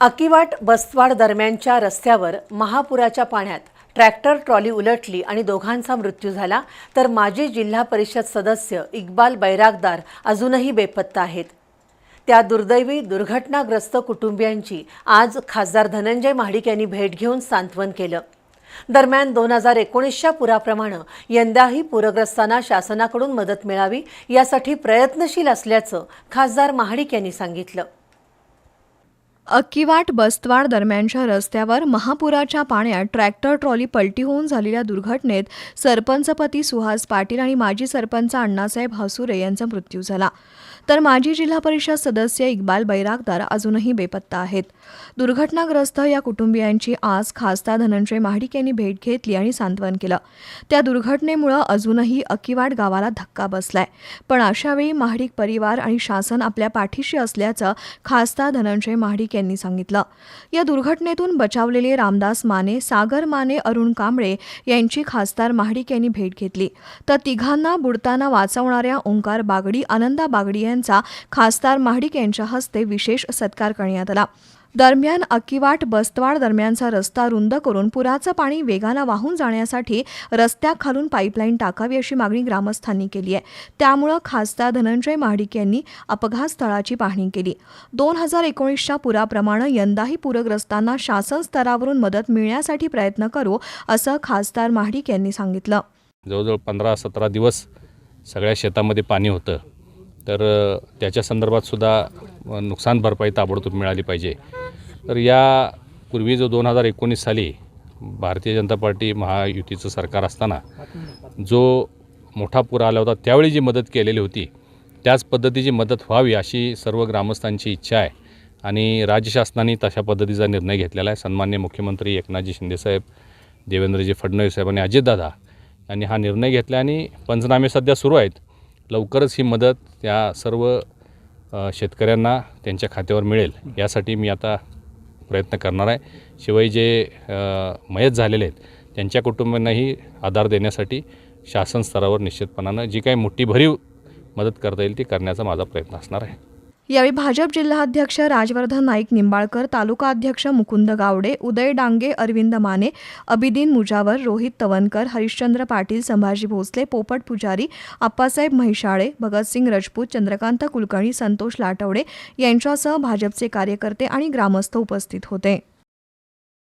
अकिवाट बसवाड दरम्यानच्या रस्त्यावर महापुराच्या पाण्यात ट्रॅक्टर ट्रॉली उलटली आणि दोघांचा मृत्यू झाला तर माजी जिल्हा परिषद सदस्य इक्बाल बैरागदार अजूनही बेपत्ता आहेत. त्या दुर्दैवी दुर्घटनाग्रस्त कुटुंबियांची आज खासदार धनंजय महाडिक यांनी भेट घेऊन सांत्वन केलं. दरम्यान दोन हजार एकोणीसच्या पुराप्रमाणे यंदाही पूरग्रस्तांना शासनाकडून मदत मिळावी यासाठी प्रयत्नशील असल्याचं खासदार महाडिक यांनी सांगितलं. अक्कीवाट बस्तवाड दरम्यानच्या रस्त्यावर महापुराच्या पाण्यात ट्रॅक्टर ट्रॉली पलटी होऊन झालेल्या दुर्घटनेत सरपंचपती सुहास पाटील आणि माजी सरपंच अण्णासाहेब हसुरे यांचा मृत्यू झाला. तर माजी जिल्हा परिषद सदस्य इक्बाल बैरागदार अजूनही बेपत्ता आहेत. दुर्घटनाग्रस्त या कुटुंबियांची आज खासदार धनंजय महाडिक यांनी भेट घेतली आणि सांत्वन केलं. त्या दुर्घटनेमुळं अजूनही अकिवाड गावाला धक्का बसलाय. पण अशावेळी महाडिक परिवार आणि शासन आपल्या पाठीशी असल्याचं खासदार धनंजय महाडिक यांनी सांगितलं. या दुर्घटनेतून बचावलेले रामदास माने सागर माने अरुण कांबळे यांची खासदार महाडिक यांनी भेट घेतली. तर तिघांना बुडताना वाचवणाऱ्या ओंकार बागडी आनंदा बागडी यांचा खासदार महाडिक यांच्या हस्ते विशेष सत्कार करण्यात आला. दरम्यान अक्कीवाट बस्तवाड दरम्यानचा रस्ता रुंद करून पुराचं पाणी वेगानं वाहून जाण्यासाठी रस्त्याखालून पाईपलाईन टाकावी अशी मागणी ग्रामस्थांनी केली आहे. त्यामुळं खासदार धनंजय महाडिक यांनी अपघात स्थळाची पाहणी केली. दोन हजार एकोणीसच्या पुराप्रमाणे यंदाही पूरग्रस्तांना शासन स्तरावरून मदत मिळण्यासाठी प्रयत्न करू असं खासदार महाडिक यांनी सांगितलं. जवळजवळ पंधरा सतरा दिवस सगळ्या शेतामध्ये पाणी होतं. तर त्याच्या संदर्भात सुद्धा नुकसान भरपाई ताबडतोब मिळाली पाहिजे. तर या पूर्वी जो दोन हजार एकोणीस साली भारतीय जनता पार्टी महायुतीचं सरकार असताना जो मोठा पूर आला होता त्यावेळी जी मदत केलेली होती त्याच पद्धतीची मदत व्हावी अशी सर्व ग्रामस्थांची इच्छा आहे आणि राज्य शासनाने तशा पद्धतीचा निर्णय घेतलेला आहे. सन्मान्य मुख्यमंत्री एकनाथजी शिंदेसाहेब देवेंद्रजी फडणवीस साहेब आणि अजितदादा यांनी हा निर्णय घेतला आणि पंचनामे सध्या सुरू आहेत. लवकरच ही मदत त्या सर्व शेतकऱ्यांना त्यांच्या खात्यावर मिळेल. यासाठी मी आता प्रयत्न करणार आहे. शिवाय जे मयत झालेले आहेत त्यांच्या कुटुंबांनाही आधार देण्यासाठी शासन स्तरावर निश्चितपणानं जी काही मोठी भरीव मदत करता येईल ती करण्याचा माझा प्रयत्न असणार आहे. यावेळी भाजप जिल्हाध्यक्ष राजवर्धन नाईक निंबाळकर तालुका अध्यक्ष मुकुंद गावडे उदय डांगे अरविंद माने अबिदीन मुजावर रोहित तवनकर हरिश्चंद्र पाटील संभाजी भोसले पोपट पुजारी आप्पासाहेब म्हैशाळे भगतसिंग रजपूत चंद्रकांत कुलकर्णी संतोष लाटवडे यांच्यासह भाजपचे कार्यकर्ते आणि ग्रामस्थ उपस्थित होते.